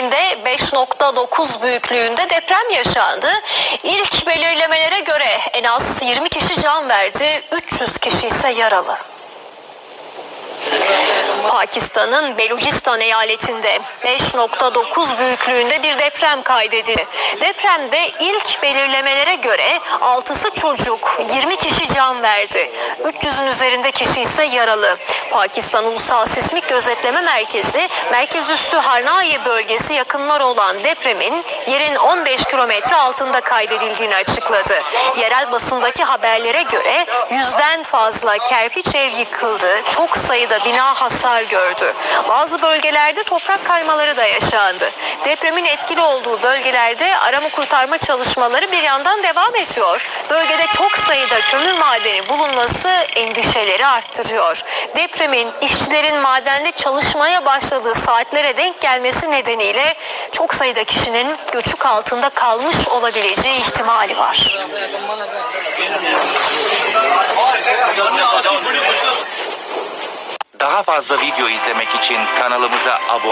ilinde 5.9 büyüklüğünde deprem yaşandı. İlk belirlemelere göre en az 20 kişi can verdi, 300 kişi ise yaralı. Pakistan'ın Belucistan eyaletinde 5.9 büyüklüğünde bir deprem kaydedildi. Depremde ilk belirlemelere göre 6'sı çocuk, 20 kişi can verdi. 300'ün üzerinde kişi ise yaralı. Pakistan Ulusal Sismik Gözetleme Merkezi, merkez üssü Harnai bölgesi yakınlar olan depremin yerin 15 kilometre altında kaydedildiğini açıkladı. Yerel basındaki haberlere göre yüzden fazla kerpiç ev yıkıldı. Çok sayıda bina hasar gördü. Bazı bölgelerde toprak kaymaları da yaşandı. Depremin etkili olduğu bölgelerde arama kurtarma çalışmaları bir yandan devam ediyor. Bölgede çok sayıda kömür madeni bulunması endişeleri arttırıyor. Depremin işçilerin madende çalışmaya başladığı saatlere denk gelmesi nedeniyle çok sayıda kişinin göçük altında kalmış olabileceği ihtimali var. Daha fazla video izlemek için kanalımıza abone